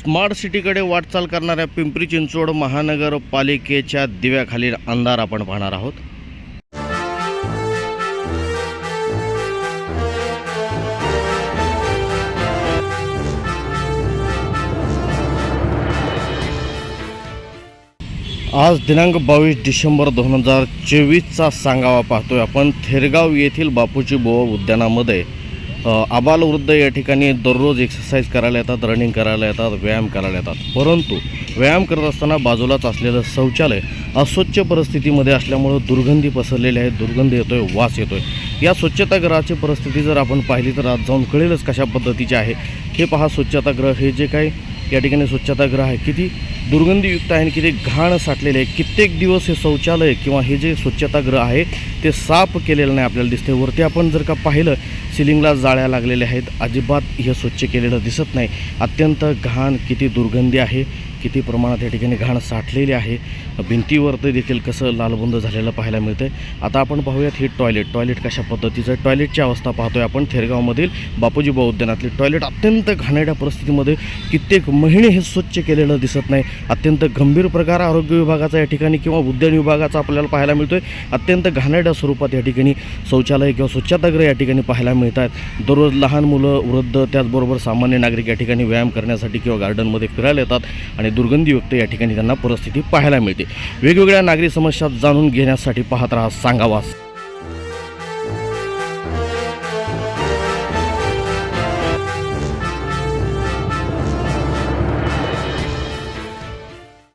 Smart सिटीकडे वाटचाल करणाऱ्या पिंपरी चिंचवड महानगरपालिकेच्या दिव्याखालील अंधार आपण पाहणार आहोत. आज दिनांक बावीस डिसेंबर दोन हजार चोवीसचा सांगावा पाहतोय आपण. थेरगाव येथील बापूजी बोवा उद्यानामध्ये आबालवृद्ध या ठिकाणी दररोज एक्सरसाइज करायला येतात रनिंग करायला येतात व्यायाम करायला येतात. परंतु व्यायाम करत असताना बाजूलाच असलेलं शौचालय अस्वच्छ परिस्थितीमध्ये असल्यामुळं दुर्गंधी पसरलेली आहे दुर्गंधी येतोय वास येतोय. या स्वच्छतागृहाची परिस्थिती जर आपण पाहिली तर आज जाऊन कळेलच कशा पद्धतीची आहे. हे पहा स्वच्छतागृह हे जे काही या ठिकाणी स्वच्छतागृह आहे. किती दुर्गंधीयुक्त आहे आणि किती घाण साठलेले आहे. कित्येक दिवस हे शौचालय किंवा हे जे स्वच्छतागृह आहे ते साफ केलेलं नाही आपल्याला दिसते वरती आपण जर का पाहिलं सिलिंगला जाळ्या लागलेल्या आहेत. अजिबात हे स्वच्छ केलेलं दिसत नाही. अत्यंत घाण किती दुर्गंधी आहे. किती प्रमाणात या ठिकाणी घाण साठलेली आहे. भिंतीवरती देखील कसं लालबुंद झालेलं पाहायला मिळतं आहे आता आपण पाहूयात हे टॉयलेट. टॉयलेट कशा पद्धतीचं आहे? टॉयलेटची अवस्था पाहतोय आपण. थेरगावमधील बापूजी बा उद्यानातले टॉयलेट अत्यंत घाणेड्या परिस्थितीमध्ये कित्येक महिने हे स्वच्छ केलेलं दिसत नाही. अत्यंत गंभीर प्रकार आरोग्य विभागाचा या ठिकाणी किंवा उद्यान विभागाचा आपल्याला पाहायला मिळतोय. अत्यंत घाणेरड्या स्वरूपात या ठिकाणी शौचालय किंवा स्वच्छतागृह या ठिकाणी पाहायला मिळत आहेत दररोज लहान मुलं वृद्ध त्याचबरोबर सामान्य नागरिक या ठिकाणी व्यायाम करण्यासाठी किंवा गार्डनमध्ये फिरायला येतात. आणि आणि दुर्गंधीयुक्त या ठिकाणी त्यांना परिस्थिती पाहायला मिळते. वेगवेगळ्या नागरी समस्या जाणून घेण्यासाठी पाहत राहा सांगावास.